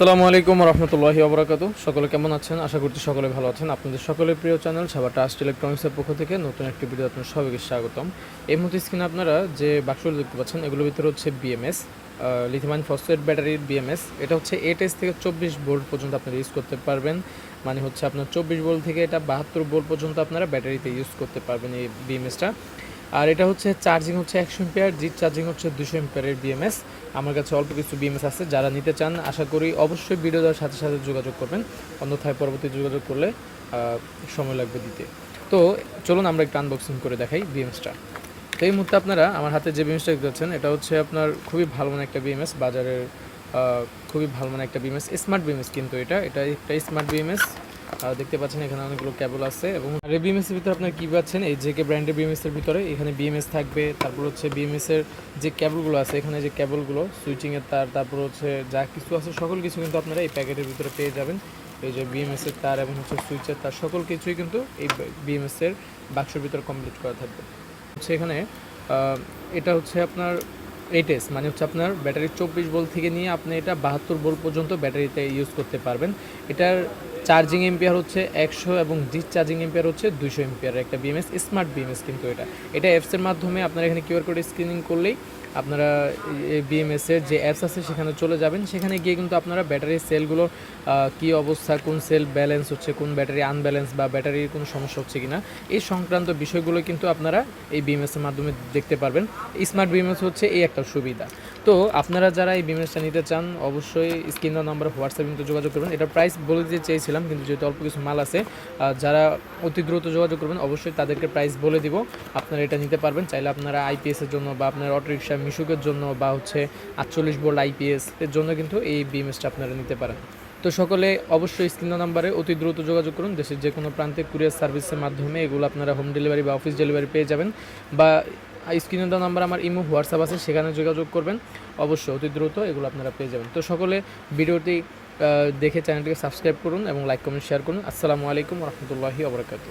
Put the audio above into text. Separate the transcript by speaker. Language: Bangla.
Speaker 1: সালামু আলাইকুম রহমতুল্লাহি অবরাকাতু সকলে কেমন আছেন? আশা করছি সকলে ভালো আছেন। আপনাদের সকলের প্রিয় চ্যানেল সাবা ট্রাস্ট ইলেকট্রনিক্সের পক্ষ থেকে নতুন একটি ভিডিও আপনার সবাইকে স্বাগতম। এই মুহূর্তে স্ক্রিনে আপনারা যে বাক্সগুলো দেখতে পাচ্ছেন, এগুলোর ভিতরে হচ্ছে বিএমএস লিথিয়াম ফসফেট ব্যাটারির বিএমএস এটা হচ্ছে এইট এস থেকে চব্বিশ ভোল্ট পর্যন্ত আপনারা ইউজ করতে পারবেন। মানে হচ্ছে আপনার চব্বিশ ভোল্ট থেকে এটা বাহাত্তর ভোল্ট পর্যন্ত আপনারা ব্যাটারিতে ইউজ করতে পারবেন এই বিএমএসটা আর এটা হচ্ছে চার্জিং হচ্ছে একশো এম্পিয়ার, জিট চার্জিং হচ্ছে দুশো এম্পিয়ারের বিএমএস আমার কাছে অল্প কিছু বিএমএস আছে, যারা নিতে চান, আশা করি অবশ্যই ভিডিও দেওয়ার সাথে সাথে যোগাযোগ করবেন। অন্যথায় পরবর্তী যোগাযোগ করলে সময় লাগবে দিতে। তো চলুন আমরা একটু আনবক্সিং করে দেখাই বিএমএসটা তো এই মুহূর্তে আপনারা আমার হাতে যে বিএমএসটা দেখতে পাচ্ছেন, এটা হচ্ছে আপনার খুবই ভালো মানে একটা বিএমএস বাজারের খুবই ভালো মানে একটা বিএমএস স্মার্ট বিএমএস কিন্তু এটা। এটা একটা স্মার্ট বিএমএস দেখতে পাচ্ছেন এখানে অনেকগুলো কেবল আছে এবং আর এই বিএমএস এর ভিতরে আপনার কি পাচ্ছেন? এই জেকে ব্র্যান্ডের বিএমএস এর ভিতরে এখানে বিএমএস থাকবে, তারপর হচ্ছে বিএমএস এর যে কেবলগুলো আছে, এখানে যে কেবলগুলো সুইচিং এর তার, তারপর হচ্ছে যা কিছু আছে সকল কিছু কিন্তু আপনারা এই প্যাকেটের ভিতরে পেয়ে যাবেন। এই যে বিএমএস এর তার এবং হচ্ছে সুইচের তার, সকল কিছুই কিন্তু এই বিএমএস এর বাক্সের ভিতরে কমপ্লিট করা থাকবে। হচ্ছে এখানে এটা হচ্ছে আপনার এইট এস মানে হচ্ছে আপনার ব্যাটারি চব্বিশ ভোল্ট থেকে নিয়ে আপনি এটা বাহাত্তর ভোল্ট পর্যন্ত ব্যাটারিতে ইউজ করতে পারবেন। এটার চার্জিং এম্পিয়ার হচ্ছে একশো এবং ডিস চার্জিং এম্পিয়ার হচ্ছে দুশো এম্পিয়ার একটা বিএমএস স্মার্ট বিএমএস কিন্তু এটা। এটা অ্যাপসের মাধ্যমে আপনারা এখানে কিউআর কোড স্ক্রিনিং করলেই আপনারা এই বিএমএস এর যে অ্যাপস আছে সেখানে চলে যাবেন। সেখানে গিয়ে কিন্তু আপনারা ব্যাটারির সেলগুলো কী অবস্থা, কোন সেল ব্যালেন্স হচ্ছে, কোন ব্যাটারি আনব্যালেন্স বা ব্যাটারির কোনো সমস্যা হচ্ছে কিনা, এই সংক্রান্ত বিষয়গুলো কিন্তু আপনারা এই বিএমএস এর মাধ্যমে দেখতে পারবেন। স্মার্ট বিএমএস হচ্ছে এই একটা সুবিধা। তো আপনারা যারা এই বিএমএসটা নিতে চান, অবশ্যই স্ক্রিন নাম্বার হোয়াটসঅ্যাপ কিন্তু যোগাযোগ করবেন। এটা প্রাইস বলে দিতে চেয়েছিলাম কিন্তু যেহেতু অল্প কিছু মাল আছে যারা অতি দ্রুত যোগাযোগ করবেন, অবশ্যই তাদেরকে প্রাইস বলে দিব। আপনারা এটা নিতে পারবেন। চাইলে আপনারা আইপিএস এর জন্য বা আপনার অটোরিক্সা মিশুকের জন্য বা হচ্ছে আটচল্লিশ বোল্ট আইপিএস এর জন্য কিন্তু এই বিএমএসটা আপনারা নিতে পারেন। তো সকলে অবশ্যই স্ক্রিন নাম্বারে অতি দ্রুত যোগাযোগ করুন। দেশের যে কোনো প্রান্তে কুরিয়ার সার্ভিসের মাধ্যমে এগুলো আপনারা হোম ডেলিভারি বা অফিস ডেলিভারি পেয়ে যাবেন। বা স্ক্রিনে দেওয়া নাম্বার আমার ইমো, হোয়াটসঅ্যাপ আছে, সেখানে যোগাযোগ করবেন। অবশ্যই অতি দ্রুত এগুলো আপনারা পেয়ে যাবেন। তো সকলে ভিডিওটি দেখে চ্যানেলটিকে সাবস্ক্রাইব করুন এবং লাইক কমেন্ট শেয়ার করুন। আসসালামু আলাইকুম রহমতুল্লাহি আবরকাতু